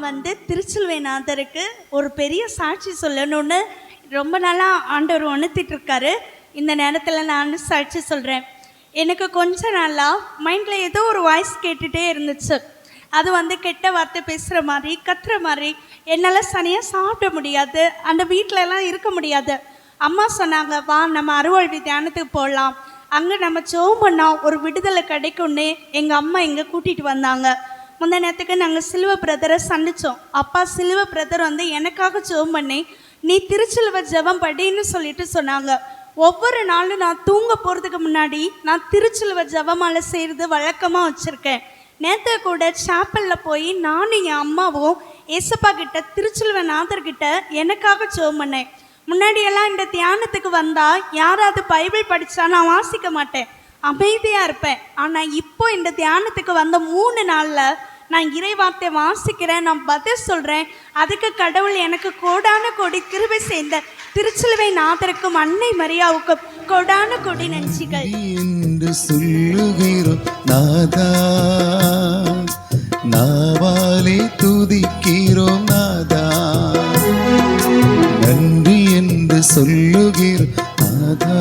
நான் வந்து திருச்செல்வேநாதருக்கு ஒரு பெரிய சாட்சி சொல்லணும்னு ரொம்ப நாளாக ஆண்டவர் உணர்த்திட்டு இருக்காரு இந்த நேரத்தில் நான் சாட்சி சொல்கிறேன் எனக்கு கொஞ்ச நாளாக மைண்டில் ஏதோ ஒரு வாய்ஸ் கேட்டுகிட்டே இருந்துச்சு. அது வந்து கெட்ட வார்த்தை பேசுகிற மாதிரி கத்துற மாதிரி என்னால் சனியாக சாப்பிட முடியாது அந்த வீட்டிலலாம் இருக்க முடியாது. அம்மா சொன்னாங்க வா நம்ம அறுவழி தியானத்துக்கு போகலாம் அங்கே நம்ம ஜோம் பண்ணால் ஒரு விடுதலை கிடைக்கும்னு எங்கள் அம்மா இங்கே கூட்டிகிட்டு வந்தாங்க. முந்த நேரத்துக்கு நாங்கள் சிலுவ பிரதரை சந்தித்தோம் அப்பா சிலுவ பிரதர் வந்து எனக்காக ஜெபம் பண்ணி நீ திருச்சிலுவ ஜெபம் படின்னு சொல்லிட்டு சொன்னாங்க. ஒவ்வொரு நாளும் நான் தூங்க போகிறதுக்கு முன்னாடி நான் திருச்சிலுவ ஜெபமாலை செய்கிறது வழக்கமாக வச்சுருக்கேன். நேற்று கூட சாப்பலில் போய் நானும் என் அம்மாவும் ஏசப்பா கிட்ட திருச்சிலுவ நாதர்கிட்ட எனக்காக ஜெபம் பண்ணேன். முன்னாடியெல்லாம் இந்த தியானத்துக்கு வந்தால் யாராவது பைபிள் படித்தா நான் வாசிக்க மாட்டேன். அமைதியாக இருப்பேன். ஆனால் இப்போ இந்த தியானத்துக்கு வந்த மூணு நாளில் நான் இறை வார்த்தை வாசிக்கிறேன் நான் பதில் சொல்கிறேன் அதுக்கு கடவுள் எனக்கு கோடான கோடி கிருபை சேர்ந்த திருச்சிலுவை நாதருக்கும் அன்னை மரியாவுக்கும் கோடான கோடி நன்றிகள். என்று சொல்லுகிறோம் நாதா. நாவாலே துதிக்கிறோம் நாதா. நன்றி என்று சொல்லுகிறோம் நாதா.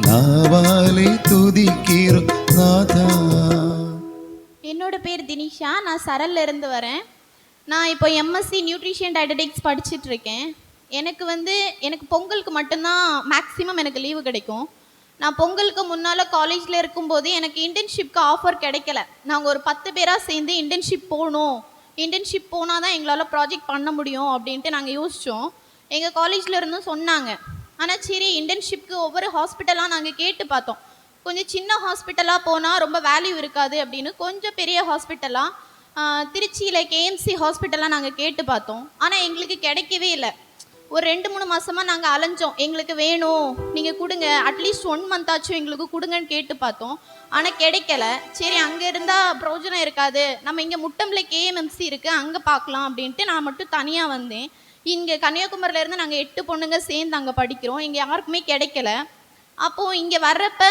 நாவாலே துதிக்கிறோம் நாதா. என்னோட பேர் தினிஷா. நான் சரல்ல இருந்து வரேன். நான் இப்போ எம்எஸ்சி நியூட்ரிஷன் டயட்டடிக்ஸ் படிச்சுட்டு இருக்கேன் எனக்கு வந்து எனக்கு பொங்கலுக்கு மட்டும்தான் மேக்ஸிமம் எனக்கு லீவு கிடைக்கும். நான் பொங்கலுக்கு முன்னால் காலேஜில் இருக்கும்போது எனக்கு இன்டர்ன்ஷிப்க்கு ஆஃபர் கிடைக்கல. நாங்கள் ஒரு பத்து பேராக சேர்ந்து இன்டர்ன்ஷிப் போகணும் இன்டர்ன்ஷிப் போனால் தான் எங்களால் ப்ராஜெக்ட் பண்ண முடியும் அப்படின்ட்டு நாங்கள் யோசித்தோம் எங்கள் காலேஜில் இருந்தும் சொன்னாங்க. ஆனால் சரி இன்டர்ன்ஷிப்க்கு ஒவ்வொரு ஹாஸ்பிட்டலாக நாங்கள் கேட்டு பார்த்தோம். கொஞ்சம் சின்ன ஹாஸ்பிட்டலாக போனால் ரொம்ப வேல்யூ இருக்காது அப்படின்னு கொஞ்சம் பெரிய ஹாஸ்பிட்டலாக திருச்சியில் கேஎம்சி ஹாஸ்பிட்டலாக நாங்கள் கேட்டு பார்த்தோம். ஆனால் எங்களுக்கு கிடைக்கவே இல்லை. ஒரு ரெண்டு மூணு மாதமாக நாங்கள் அலைஞ்சோம். எங்களுக்கு வேணும். நீங்கள் கொடுங்க. அட்லீஸ்ட் ஒன் மந்த் ஆச்சும் எங்களுக்கு கொடுங்கன்னு கேட்டு பார்த்தோம். ஆனால் கிடைக்கல. சரி அங்கே இருந்தால் பிரயோஜனம் இருக்காது. நம்ம இங்கே முட்டம்பில் கேஎம்எம்சி இருக்குது அங்கே பார்க்கலாம் அப்படின்ட்டு நான் மட்டும் தனியாக வந்தேன். இங்கே கன்னியாகுமரியிலேருந்து நாங்கள் எட்டு பொண்ணுங்க சேர்ந்து அங்கே படிக்கிறோம். இங்கே யாருக்குமே கிடைக்கல. அப்போது இங்கே வர்றப்ப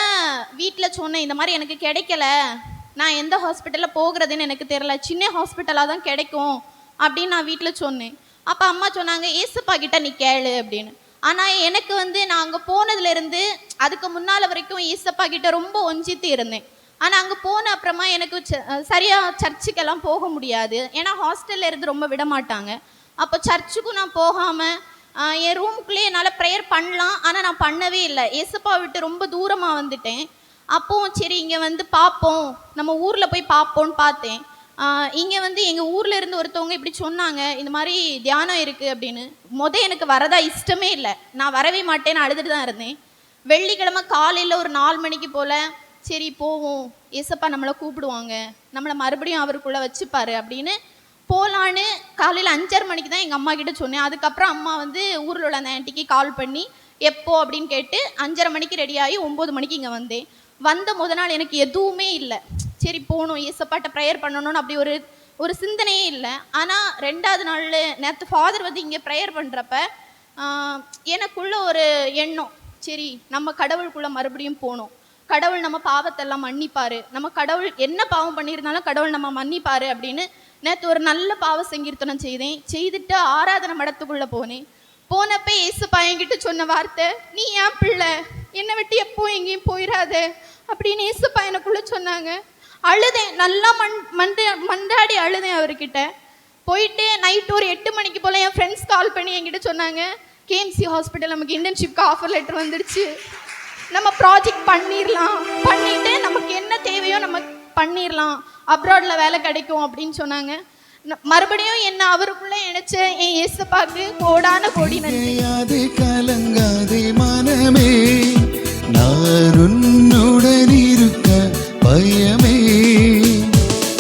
வீட்டில் சொன்னேன் இந்த மாதிரி எனக்கு கிடைக்கல. நான் எந்த ஹாஸ்பிட்டலில் போகிறதுன்னு எனக்கு தெரில சின்ன ஹாஸ்பிட்டலாக தான் கிடைக்கும். அப்படின்னு நான் வீட்டில் சொன்னேன். அப்போ அம்மா சொன்னாங்க ஏசப்பா கிட்ட நீ கேளு அப்படின்னு. ஆனால் எனக்கு வந்து நான் அங்கே போனதுலேருந்து அதுக்கு முன்னால் வரைக்கும் ஏசப்பா கிட்ட ரொம்ப ஒஞ்சித்து இருந்தேன். ஆனால் அங்கே போன அப்புறமா எனக்கு சரியாக சர்ச்சுக்கெல்லாம் போக முடியாது. ஏன்னா ஹாஸ்டல்ல இருந்து ரொம்ப விட மாட்டாங்க அப்போ சர்ச்சுக்கும் நான் போகாமல் என் ரூமுக்குள்ளேயே என்னால் ப்ரேயர் பண்ணலாம். ஆனால் நான் பண்ணவே இல்லை. எசப்பா விட்டு ரொம்ப தூரமாக வந்துட்டேன். அப்போது சரி இங்கே வந்து பார்ப்போம் நம்ம ஊரில் போய் பார்ப்போம்னு பார்த்தேன். இங்கே வந்து எங்கள் ஊரில் இருந்து ஒருத்தவங்க இப்படி சொன்னாங்க இந்த மாதிரி தியானம் இருக்குது அப்படின்னு. மொதல் எனக்கு வரதா இஷ்டமே இல்லை. நான் வரவே மாட்டேன்னு அழுதுட்டு தான் இருந்தேன். வெள்ளிக்கிழமை காலையில் ஒரு நாலு மணிக்கு போல் சரி போவோம். ஏசப்பா நம்மளை கூப்பிடுவாங்க. நம்மளை மறுபடியும் அவருக்குள்ளே வச்சுப்பாரு அப்படின்னு போகலான்னு காலையில் அஞ்சரை மணிக்கு தான் எங்கள் அம்மா கிட்ட சொன்னேன். அதுக்கப்புறம் அம்மா வந்து ஊரில் உள்ள அந்த ஆன்ட்டிக்கு கால் பண்ணி எப்போ அப்படின்னு கேட்டு அஞ்சரை மணிக்கு ரெடியாகி ஒம்பது மணிக்கு இங்கே வந்தேன். வந்த முத நாள் எனக்கு எதுவுமே இல்லை. சரி போகணும் ஏசப்பாட்ட ப்ரேயர் பண்ணணும்னு அப்படி ஒரு ஒரு சிந்தனையே இல்லை. ஆனால் ரெண்டாவது நாள் நேற்று ஃபாதர் வந்து இங்கே ப்ரேயர் பண்ணுறப்ப எனக்குள்ள ஒரு எண்ணம். சரி நம்ம கடவுளுக்குள்ள மறுபடியும் போகணும். கடவுள் நம்ம பாவத்தெல்லாம் மன்னிப்பார். நம்ம கடவுள் என்ன பாவம் பண்ணியிருந்தாலும் கடவுள் நம்ம மன்னிப்பார் அப்படின்னு நேற்று ஒரு நல்ல பாவ சங்கீர்த்தனம் செய்தேன். செய்துட்டு ஆராதனை மடத்துக்குள்ள போனேன். போனப்ப ஏசப்பா என்கிட்ட சொன்ன வார்த்தை நீ ஏன் பிள்ளை? என்னை விட்டு எப்போ எங்கேயும் போயிடாத அப்படின்னு ஏசப்பா எனக்குள்ள சொன்னாங்க. அழுதேன். நல்லா மண் மண்ட மண்டாடி அழுதேன் அவர்கிட்ட. போயிட்டு நைட் ஒரு எட்டு மணிக்கு போல் என் ஃப்ரெண்ட்ஸ் கால் பண்ணி என்கிட்ட சொன்னாங்க கேஎம்சி ஹாஸ்பிட்டல் நமக்கு இன்டர்ன்ஷிப்க்கு ஆஃபர் லெட்டர் வந்துடுச்சு. நம்ம ப்ராஜெக்ட் பண்ணிடலாம் பண்ணிட்டு நமக்கு என்ன தேவையோ நம்ம பண்ணிடலாம் அப்ராடில் வேலை கிடைக்கும் அப்படின்னு சொன்னாங்க. மறுபடியும் என்ன அவருக்குள்ள இணைச்ச என் இயேசப்பாக்கு கோடான கோடி நன்றி. திகையாதே கலங்காதே மனமே. நாருன்னுடன் இருக்க பயமே.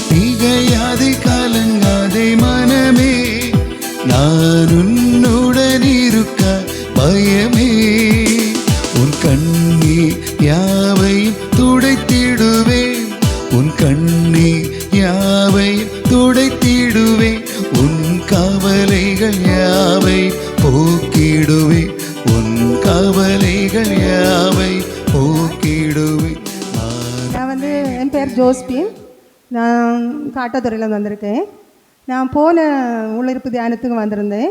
திகையாது கலங்காதே மனமே. நாருன்னுடன் இருக்க பயமே. உன் கண்ணீர் யார் பேர் ஜோஸ்பின். நான் காட்டாத்துறையில் வந்திருக்கேன். நான் போன உள்ளிருப்பு தியானத்துக்கு வந்திருந்தேன்.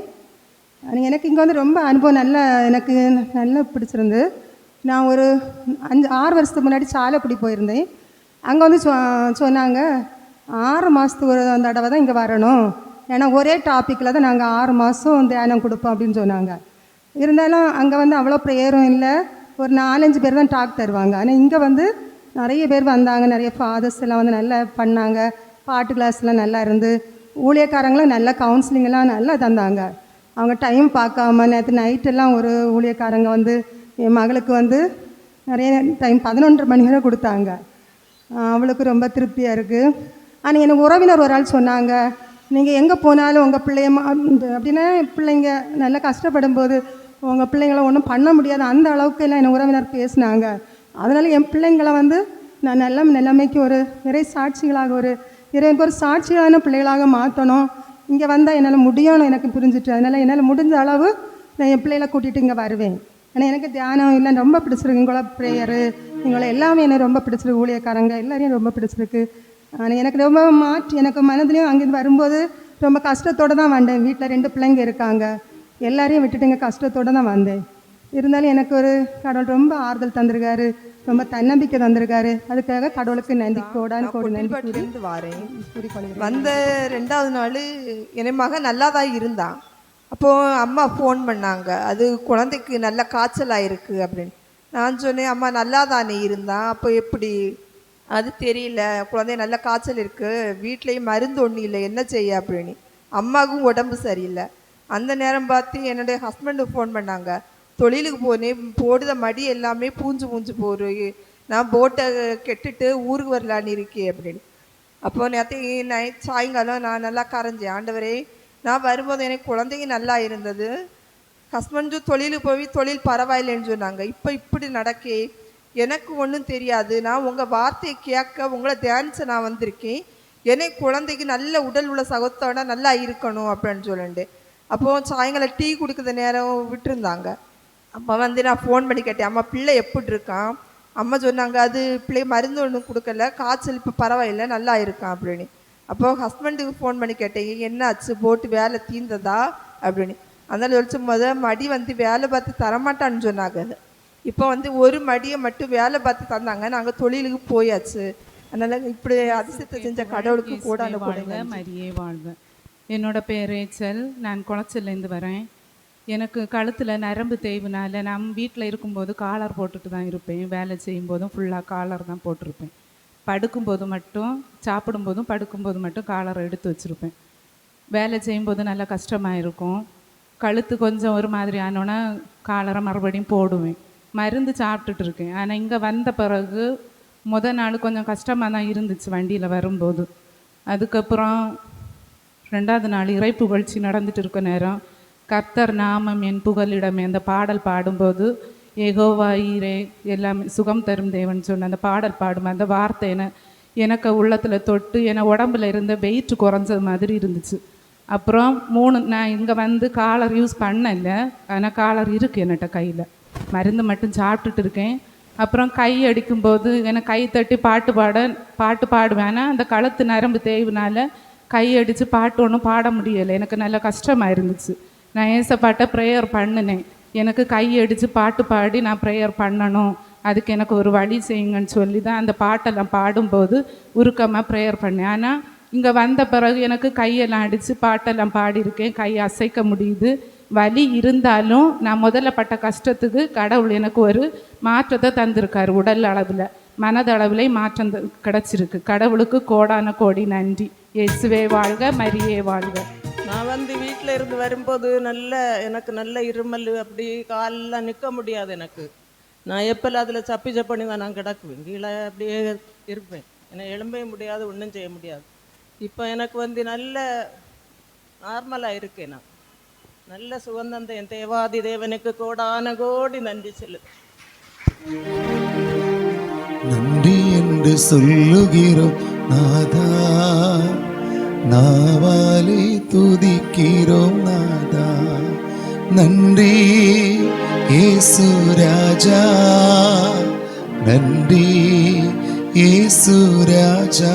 எனக்கு இங்கே வந்து ரொம்ப அனுபவம் நல்லா எனக்கு நல்லா பிடிச்சிருந்து. நான் ஒரு அஞ்சு ஆறு வருஷத்துக்கு முன்னாடி சாலைப்படி போயிருந்தேன். அங்கே வந்து சொ சொன்னாங்க ஆறு மாதத்துக்கு ஒரு தடவை தான் இங்கே வரணும். ஏன்னா ஒரே டாப்பிக்கில் தான் நாங்கள் ஆறு மாதம் தியானம் கொடுப்போம் அப்படின்னு சொன்னாங்க. இருந்தாலும் அங்கே வந்து அவ்வளோ ப்ரேயரும் இல்லை. ஒரு நாலஞ்சு பேர் தான் டாக் தருவாங்க. ஆனால் இங்கே வந்து நிறைய பேர் வந்தாங்க நிறைய ஃபாதர்ஸ் எல்லாம் வந்து நல்லா பண்ணாங்க பாட்டு கிளாஸ்லாம் நல்லா இருந்து ஊழியக்காரங்களும் நல்லா கவுன்சிலிங்கெல்லாம் நல்லா தந்தாங்க. அவங்க டைம் பார்க்காம நேற்று நைட்டெல்லாம் ஒரு ஊழியக்காரங்க வந்து என் மகளுக்கு வந்து நிறைய டைம் பதினொன்றரை மணி வரை கொடுத்தாங்க. அவளுக்கு ரொம்ப திருப்தியாக இருக்குது ஆனால் எனக்கு உறவினர் ஒரு ஆள் சொன்னாங்க நீங்கள் எங்கே போனாலும் உங்கள் பிள்ளைய அப்படின்னா பிள்ளைங்க நல்லா கஷ்டப்படும் போது உங்கள் பிள்ளைங்கள ஒன்றும் பண்ண முடியாது அந்த அளவுக்கு எல்லாம் என் உறவினர் பேசினாங்க. அதனால் என் பிள்ளைங்களை வந்து நான் நல்ல நிலைமைக்கு ஒரு இறை சாட்சிகளாக ஒரு இறைவனுக்கு ஒரு சாட்சிகளான பிள்ளைகளாக மாற்றணும். இங்கே வந்தால் என்னால் முடியும்னு எனக்கு புரிஞ்சுட்டு அதனால் என்னால் முடிஞ்ச அளவு நான் என் பிள்ளைகளை கூட்டிகிட்டு இங்கே வருவேன். ஆனால் எனக்கு தியானம் இல்லை ரொம்ப பிடிச்சிருக்கு. உங்களோட ப்ரேயரு உங்களை எல்லாமே எனக்கு ரொம்ப பிடிச்சிருக்கு. ஊழியக்காரங்க எல்லாரையும் ரொம்ப பிடிச்சிருக்கு. ஆனால் எனக்கு ரொம்ப மாற்றி எனக்கு மனதுலேயும் அங்கேருந்து வரும்போது ரொம்ப கஷ்டத்தோடு தான் வந்தேன். வீட்டில் ரெண்டு பிள்ளைங்க இருக்காங்க. எல்லாரையும் விட்டுட்டு இங்கே கஷ்டத்தோடு தான் வந்தேன். இருந்தாலும் எனக்கு ஒரு கடவுள் ரொம்ப ஆறுதல் தந்திருக்காரு ரொம்ப தன்னம்பிக்கை தந்திருக்காரு. அதுக்காக கடவுளுக்கு நன்றி கோடான கோடி நன்றி இருந்து வாரேன். வந்த ரெண்டாவது நாள் என் மகன் நல்லா தான் இருந்தான். அப்போ அம்மா ஃபோன் பண்ணாங்க அது குழந்தைக்கு நல்ல காய்ச்சல் ஆயிருக்கு அப்படின்னு. நான் சொன்னேன் அம்மா நல்லா தானே இருந்தான். அப்போ எப்படி? அது தெரியல. குழந்தை நல்ல காய்ச்சல் இருக்கு. வீட்லேயும் மருந்து ஒன்றும் இல்லை. என்ன செய்ய? அப்படின்னு. அம்மாவுக்கும் உடம்பு சரியில்லை. அந்த நேரம் பார்த்து என்னுடைய ஹஸ்பண்டு ஃபோன் பண்ணாங்க. தொழிலுக்கு போனேன் போடுத மடி எல்லாமே பூஞ்சு பூஞ்சு போரு நான் போட்டை கெட்டுட்டு ஊருக்கு வரலான்னு இருக்கே அப்படின்னு. அப்போ நேற்று நான் சாயங்காலம் நான் நல்லா கரைஞ்சேன். ஆண்டவரே நான் வரும்போது எனக்கு குழந்தைங்க நல்லா இருந்தது. ஹஸ்பண்டும் தொழிலுக்கு போய் தொழில் பரவாயில்லைன்னு சொன்னாங்க. இப்போ இப்படி நடக்கே எனக்கு ஒன்றும் தெரியாது. நான் உங்கள் வார்த்தையை கேட்க உங்களை தியானிச்சு நான் வந்திருக்கேன். எனக்கு குழந்தைக்கு நல்ல உடல் உள்ள சகத்தோட நல்லா இருக்கணும் அப்படின்னு சொல்லிட்டு. அப்போது சாயங்காலம் டீ கொடுக்குற நேரம் விட்டுருந்தாங்க. அப்போ வந்து நான் ஃபோன் பண்ணி கேட்டேன் அம்மா பிள்ளை எப்படி இருக்கான்? அம்மா சொன்னாங்க அது பிள்ளை மருந்து ஒன்றும் கொடுக்கல காய்ச்சல் இப்போ பரவாயில்ல நல்லா இருக்கான் அப்படின்னு. அப்போ ஹஸ்பண்டுக்கு ஃபோன் பண்ணி கேட்டேன் என்ன ஆச்சு? போட்டு வேலை தீர்ந்ததா அப்படின்னு. அதனால சொல்லிச்சு முத மடி வந்து வேலை பார்த்து தரமாட்டான்னு சொன்னாங்க. இப்போ வந்து ஒரு மடியை மட்டும் வேலை பார்த்து தந்தாங்க நாங்கள் தொழிலுக்கு போயாச்சு. அதனால இப்படி அதிசயத்தை செஞ்ச கடவுளுக்கு கூட வாழ்க மரியே வாழ்க. என்னோட பேர் ரேச்சல் நான் குளச்சல்லேருந்து வரேன். எனக்கு கழுத்தில் நரம்பு தேய்வுனால நான் வீட்டில் இருக்கும்போது காலர் போட்டுட்டு தான் இருப்பேன். வேலை செய்யும்போதும் ஃபுல்லாக காலர் தான் போட்டிருப்பேன். படுக்கும்போது மட்டும் சாப்பிடும்போதும் படுக்கும்போது மட்டும் காலரை எடுத்து வச்சுருப்பேன். வேலை செய்யும்போது நல்லா கஷ்டமாக இருக்கும். கழுத்து கொஞ்சம் ஒரு மாதிரி ஆனோன்னா காலரை மறுபடியும் போடுவேன். மருந்து சாப்பிட்டுட்டு இருக்கேன். ஆனால் இங்கே வந்த பிறகு முத நாள் கொஞ்சம் கஷ்டமாக தான் இருந்துச்சு வண்டியில் வரும்போது. அதுக்கப்புறம் ரெண்டாவது நாள் இறைப்பு புகழ்ச்சி நடந்துட்டு இருக்க நேரம் கர்த்தர் நாமம் என் புகலிடமே. அந்த பாடல் பாடும்போது ஏகோவா ஈரே எல்லாமே சுகம் தரும் தேவன் சொன்ன அந்த பாடல் பாடும் அந்த வார்த்தை என எனக்கு உள்ளத்தில் தொட்டு என உடம்புல இருந்த வெயிட் குறைஞ்சது மாதிரி இருந்துச்சு. அப்புறம் மூணு நான் இங்கே வந்து காலர் யூஸ் பண்ணல ஆனால் காலர் இருக்குது என்னட்ட கையில். மருந்து மட்டும் சாப்பிட்டுட்டு இருக்கேன். அப்புறம் கை அடிக்கும்போது எனக்கு கை தட்டி பாட்டு பாட பாட்டு பாடுவேன். அந்த கழுத்து நரம்பு தேய்வுனால கை அடித்து பாட்டு ஒன்றும் பாட முடியலை. எனக்கு நல்ல கஷ்டமாக இருந்துச்சு. நான் ஏசப்பாட்ட ப்ரேயர் பண்ணினேன். எனக்கு கை அடித்து பாட்டு பாடி நான் ப்ரேயர் பண்ணணும். அதுக்கு எனக்கு ஒரு வழி செய்யுங்கன்னு சொல்லி தான் அந்த பாட்டெல்லாம் பாடும்போது உருக்கமாக ப்ரேயர் பண்ணேன். ஆனால் இங்கே வந்த பிறகு எனக்கு கையெல்லாம் அடித்து பாட்டெல்லாம் பாடியிருக்கேன். கை அசைக்க முடியுது. வலி இருந்தாலும் நான் முதல்ல பட்ட கஷ்டத்துக்கு கடவுள் எனக்கு ஒரு மாற்றத்தை தந்திருக்காரு உடல் அளவில். மனதளவிலே மாற்றம் கிடச்சிருக்கு. கடவுளுக்கு கோடான கோடி நன்றி. இயேசுவே வாழ்க மரியே வாழ்க. வீட்டில் இருந்து வரும்போது நல்ல எனக்கு நல்ல இருமல் அப்படி காலெல்லாம் நிற்க முடியாது எனக்கு. நான் எப்பெல்லாம் அதில் சப்பி சப்பனி தான் நான் கிடக்குவேன். கீழே அப்படியே இருப்பேன். என்னை எழும்பவே முடியாது ஒன்றும் செய்ய முடியாது. இப்போ எனக்கு வந்து நல்ல நார்மலாக இருக்கேன் நான். நல்ல சுகந்தந்த என் தேவாதி தேவனுக்கு கோடான கோடி நன்றி செல்லு. நன்றி என்று சொல்லுகிறோம் நாதா. நாவாலே துதிக்கிறோம் நாதா நன்றி இயேசு ராஜா நன்றி இயேசு ராஜா